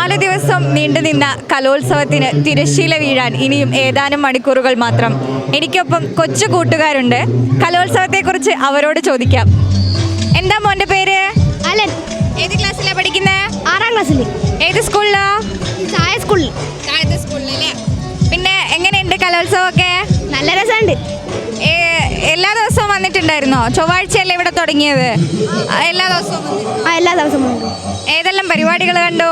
നാല് ദിവസം നീണ്ടുനിന്ന കലോത്സവത്തിന് തിരശ്ശീല വീഴാൻ ഇനിയും ഏതാനും മണിക്കൂറുകൾ മാത്രം. എനിക്കൊപ്പം കൊച്ചു കൂട്ടുകാരുണ്ട്. കലോത്സവത്തെക്കുറിച്ച് അവരോട് ചോദിക്കാം. എന്താ മോന്റെ പേര്? അലൻ. ഏത് ക്ലാസ്സിലാണ് പഠിക്കുന്നത് ആറാം ക്ലാസ്സിൽ ഏത് സ്കൂളിലാ? സ്കൂളിൽ താഴത്തെ പിന്നെ എങ്ങനെയുണ്ട് കലോത്സവമൊക്കെ? നല്ല രസമുണ്ട്. വന്നിട്ടുണ്ടായിരുന്നോ ചൊവ്വാഴ്ചയല്ലേ ഇവിടെ തുടങ്ങിയത്? എല്ലാ ദിവസവും ആ എല്ലാ ദിവസവും ഉണ്ട്. ഏതെല്ലാം പരിപാടികൾ കണ്ടു?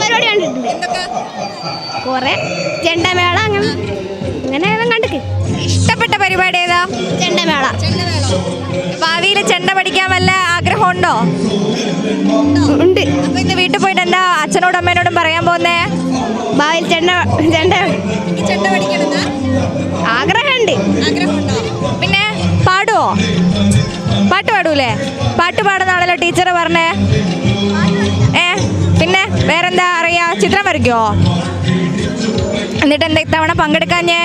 പരിപാടി കണ്ടിട്ടുണ്ട്. കുറെ ചെണ്ടമേള അങ്ങനെ അങ്ങനെ കണ്ടിട്ട്. ഇഷ്ടപ്പെട്ട പരിപാടി ഏതാ? ചെണ്ടമേള. ഭാവിയിൽ ചെണ്ട പഠിക്കാൻ വല്ല ആഗ്രഹമുണ്ടോ? ഉണ്ട്. അപ്പൊ ഇന്ന് വീട്ടിൽ പോയിട്ട് എന്താ അച്ഛനോടും അമ്മേനോടും പറയാൻ പോകുന്നേ ഭാവിയിൽ ചെണ്ട ചെണ്ട ചെണ്ട പഠിക്കണം ആഗ്രഹമുണ്ട്. ആഗ്രഹമുണ്ടോ? പാട്ട് പാടൂലേ പാട്ട് പാടുന്നാണല്ലോ ടീച്ചർ പറഞ്ഞേ. ഏ പിന്നെ വേറെന്താ അറിയാ? ചിത്രം വരയ്ക്കോ? എന്നിട്ട് എന്താ ഇത്തവണ പങ്കെടുക്കാഞ്ഞേ?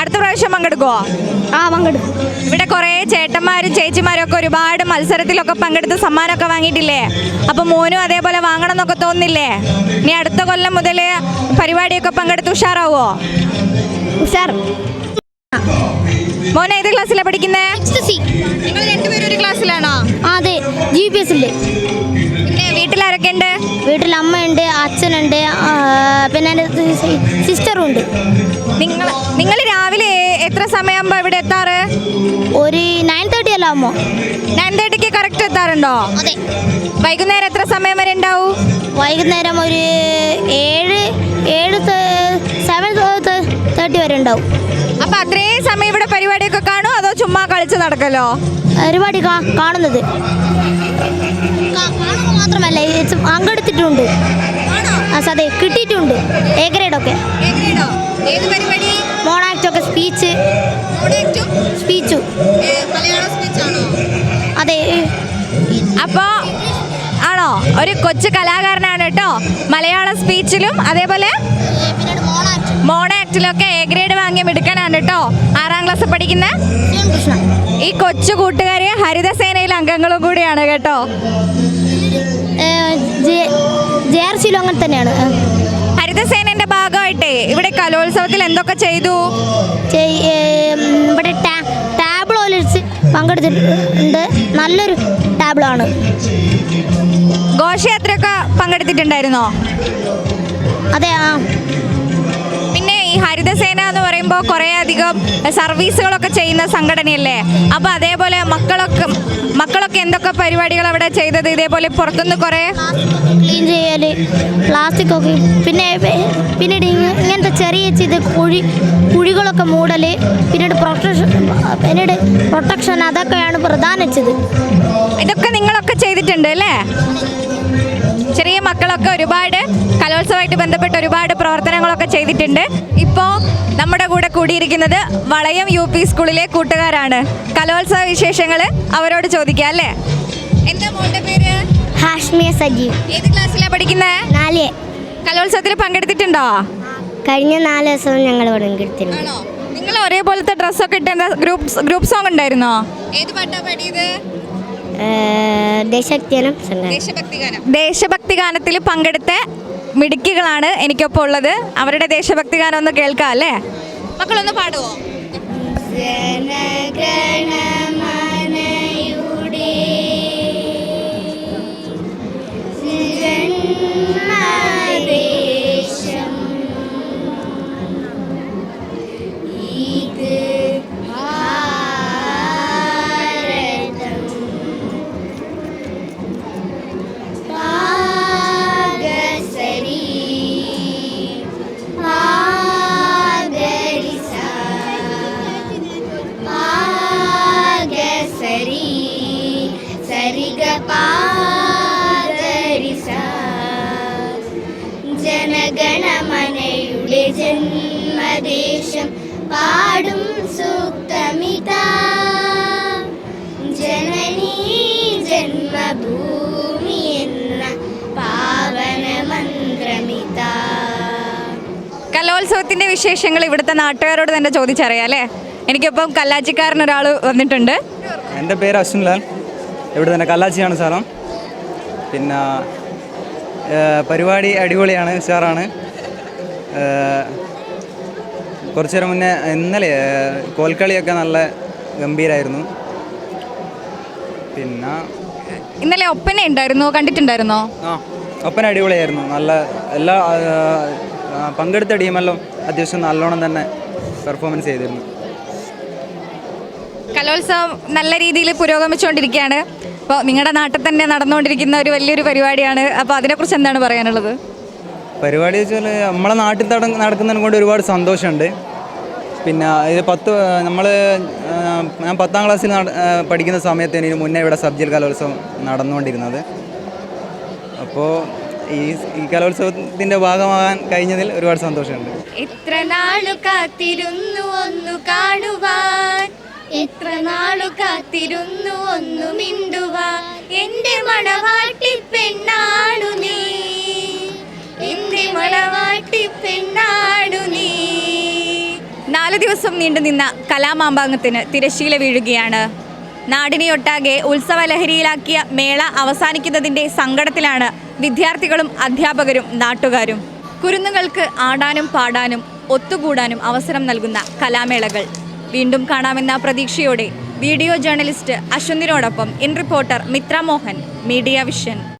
അടുത്ത പ്രാവശ്യം പങ്കെടുക്കുവോ? ആ പങ്കെടുക്കും. ഇവിടെ കുറേ ചേട്ടന്മാരും ചേച്ചിമാരും ഒക്കെ ഒരുപാട് മത്സരത്തിലൊക്കെ പങ്കെടുത്ത് സമ്മാനമൊക്കെ വാങ്ങിയിട്ടില്ലേ? അപ്പൊ മോനും അതേപോലെ വാങ്ങണം എന്നൊക്കെ തോന്നില്ലേ ഇനി അടുത്ത കൊല്ലം മുതൽ പരിപാടിയൊക്കെ പങ്കെടുത്ത് ഉഷാറാവോ? ഉഷാർ മോൻ ഏത് ക്ലാസ്സിലാണ് പഠിക്കുന്നേ? നിങ്ങൾ രണ്ടുപേരും ഒരു ക്ലാസ്സിലാണോ? അതെ ജി പി എസ് ഉണ്ട് പിന്നെ വീട്ടിലാരൊക്കെ ഉണ്ട്? വീട്ടിൽ അമ്മയുണ്ട് അച്ഛനുണ്ട് ആ, പിന്നെ എന്റെ സിസ്റ്ററും ഉണ്ട് നിങ്ങൾ നിങ്ങൾ രാവിലെ എത്ര സമയമാകുമ്പോൾ ഇവിടെ എത്താറ്? ഒരു നയൻ തേർട്ടി അല്ല അമ്മ നയൻ തേർട്ടിക്ക് കറക്റ്റ് എത്താറുണ്ടോ? അതെ. വൈകുന്നേരം എത്ര സമയം വരെ ഉണ്ടാവും? വൈകുന്നേരം ഒരു ഏഴ് ഏഴ് സെവൻ തേർട്ടി വരെ ഉണ്ടാവും. അപ്പൊ അത്രയും സമയം ഇവിടെ പരിപാടിയൊക്കെ കാണോ അതോ ചുമ്മാ കളിച്ച് നടക്കലോ? പരിപാടി കാണുന്നത്. കാണുന്നത് മാത്രമല്ല പങ്കെടുത്തിട്ടുണ്ട്. അതെ കിട്ടിയിട്ടുണ്ട്. എ ഗ്രേഡ് ഒക്കെ മോണാക്ട് ഒക്കെ സ്പീച്ച്. സ്പീച്ചു. അതെ അപ്പോ ആണോ? ഒരു കൊച്ചു കലാകാരനാണ് കേട്ടോ. മലയാള സ്പീച്ചിലും അതേപോലെ മോണോ ആക്ടിലൊക്കെ എ ഗ്രേഡ് വാങ്ങിയ മിടുക്കനാണ് കേട്ടോ ആറാം ക്ലാസ് പഠിക്കുന്ന? ഈ കൊച്ചു കൂട്ടുകാരി ഹരിതസേനയിലെ അംഗങ്ങളും കൂടിയാണ് കേട്ടോ. ജെ ആർ സിയിലും അങ്ങനെ തന്നെയാണ്. ഹരിതസേനന്റെ ഭാഗമായിട്ട് ഇവിടെ കലോത്സവത്തിൽ എന്തൊക്കെ ചെയ്തു? ഇവിടെ ടാ- ടാബ്ലോയിൽ പങ്കെടുത്തിട്ടുണ്ട്. നല്ലൊരു ടാബ്ലോ ആണ് ഘോഷയാത്രയൊക്കെ പങ്കെടുത്തിട്ടുണ്ടായിരുന്നോ? അതെ ആ. ഹരിതസേന എന്ന് പറയുമ്പോൾ കുറേ അധികം സർവീസുകളൊക്കെ ചെയ്യുന്ന സംഘടനയല്ലേ? അപ്പോൾ അതേപോലെ മക്കളൊക്കെ മക്കളൊക്കെ എന്തൊക്കെ പരിപാടികൾ അവിടെ ചെയ്തത്? ഇതേപോലെ പുറത്തുനിന്ന് കുറേ? ക്ലീൻ ചെയ്യൽ പ്ലാസ്റ്റിക് ഒക്കെ പിന്നെ പിന്നെ പിന്നീട് ഇങ്ങനത്തെ ചെറിയ ചെയ്ത് കുഴി കുഴികളൊക്കെ മൂടൽ പിന്നീട് പ്രൊട്ടക്ഷൻ പിന്നീട് പ്രൊട്ടക്ഷൻ അതൊക്കെയാണ് പ്രധാനിച്ചത് ഇതൊക്കെ നിങ്ങളൊക്കെ ചെയ്തിട്ടുണ്ട് അല്ലേ? ചെറിയ മക്കളൊക്കെ ഒരുപാട് കലോത്സവമായിട്ട് ബന്ധപ്പെട്ട് ഒരുപാട് പ്രവർത്തനങ്ങളൊക്കെ ചെയ്തിട്ടുണ്ട്. ഇപ്പോൾ നമ്മുടെ കൂടെ കൂടിയിരിക്കുന്നത് വളയം യു പി സ്കൂളിലെ കൂട്ടുകാരാണ്. കലോത്സവ വിശേഷങ്ങൾ അവരോട് ചോദിക്കാം അല്ലേ? എന്താ മോളുടെ പേര്? ഹാഷ്മിയ സജീവ്. ഏത് ക്ലാസ്സിലാണ് പഠിക്കുന്നത് നാല്. കലോത്സവത്തിൽ പങ്കെടുത്തിട്ടുണ്ടോ? കഴിഞ്ഞ നാല് ദിവസം ഞങ്ങൾ പങ്കെടുത്തിട്ടുണ്ട്. നിങ്ങൾ ഒരേപോലത്തെ ഡ്രസ്സൊക്കെ ഇട്ട് എന്താ ഗ്രൂപ്പ് ഗ്രൂപ്പ് സോങ് ഉണ്ടായിരുന്നോ? ഏത് പാട്ടാണ് പാടിയത്? ദേശഭക്തി ഗാനം ദേശഭക്തി ഗാനത്തിൽ പങ്കെടുത്ത മിടുക്കികളാണ് എനിക്കൊപ്പം ഉള്ളത്. അവരുടെ ദേശഭക്തി ഗാനം ഒന്ന് കേൾക്കാം അല്ലേ? മക്കളൊന്ന് പാടുവോ? കലോത്സവത്തിന്റെ വിശേഷങ്ങൾ ഇവിടുത്തെ നാട്ടുകാരോട് തന്നെ ചോദിച്ചറിയാം അല്ലേ? എനിക്കിപ്പം കല്ലാച്ചിക്കാരൻ ഒരാൾ വന്നിട്ടുണ്ട്. എന്റെ പേര് അശ്വിൻ ലാൽ ഇവിടെ തന്നെ കല്ലാച്ചിയാണ് സ്ഥലം. പിന്നെ പരിപാടി അടിപൊളിയാണ് ഉഷാറാണ്. ഏഹ് കുറച്ചു നേരം മുന്നേ ഇന്നലെ കോൽക്കളിയൊക്കെ നല്ല ഗംഭീരായിരുന്നു. പിന്നെ ഇന്നലെ ഒപ്പന ഉണ്ടായിരുന്നോ? കണ്ടിട്ടുണ്ടായിരുന്നോ? ആ ഒപ്പന അടിപൊളിയായിരുന്നു. നല്ല എല്ലാ പങ്കെടുത്ത ടീമെല്ലാം അത്യാവശ്യം നല്ലോണം തന്നെ പെർഫോമൻസ് ചെയ്തിരുന്നു. കലോത്സവം നല്ല രീതിയിൽ പുരോഗമിച്ചുകൊണ്ടിരിക്കുകയാണ്. അപ്പോൾ നിങ്ങളുടെ നാട്ടിൽ തന്നെ നടന്നുകൊണ്ടിരിക്കുന്ന ഒരു വലിയൊരു പരിപാടിയാണ്. അപ്പോൾ അതിനെക്കുറിച്ച് എന്താണ് പറയാനുള്ളത്? പരിപാടി വെച്ചാൽ നമ്മളെ നാട്ടിൽ തട നടക്കുന്നതിനെ കൊണ്ട് ഒരുപാട് സന്തോഷമുണ്ട്. പിന്നെ ഇത് പത്ത് നമ്മൾ ഞാൻ പത്താം ക്ലാസ്സിൽ പഠിക്കുന്ന സമയത്ത് ഇതിന് മുന്നേ ഇവിടെ സബ്ജിൽ കലോത്സവം നടന്നുകൊണ്ടിരുന്നത്. അപ്പോൾ ഈ ഈ കലോത്സവത്തിന്റെ ഭാഗമാകാൻ കഴിഞ്ഞതിൽ ഒരുപാട് സന്തോഷമുണ്ട്. എത്ര നാളു കാത്തിരുന്നു ഒന്നു കാണുവാൻ? എത്ര നാളു കാത്തിരുന്നു ഒന്നു മിണ്ടുവാൻ? എന്റെ മണവാട്ടി പെണ്ണാണു നീ. എന്റെ മണവാട്ടി പെണ്ണാണു നീ. നാല് ദിവസം നീണ്ടുനിന്ന നിന്ന കലാമാമ്പാങ്കത്തിന് തിരശീല വീഴുകയാണ്. നാടിനെയൊട്ടാകെ ഉത്സവലഹരിയിലാക്കിയ മേള അവസാനിക്കുന്നതിന്റെ സങ്കടത്തിലാണ് വിദ്യാർത്ഥികളും അധ്യാപകരും നാട്ടുകാരും. കുരുന്നുകൾക്ക് ആടാനും പാടാനും ഒത്തുകൂടാനും അവസരം നൽകുന്ന കലാമേളകൾ. വീണ്ടും കാണാമെന്ന പ്രതീക്ഷയോടെ video journalist അശ്വന്തിനോടൊപ്പം in reporter Mitra Mohan media vision.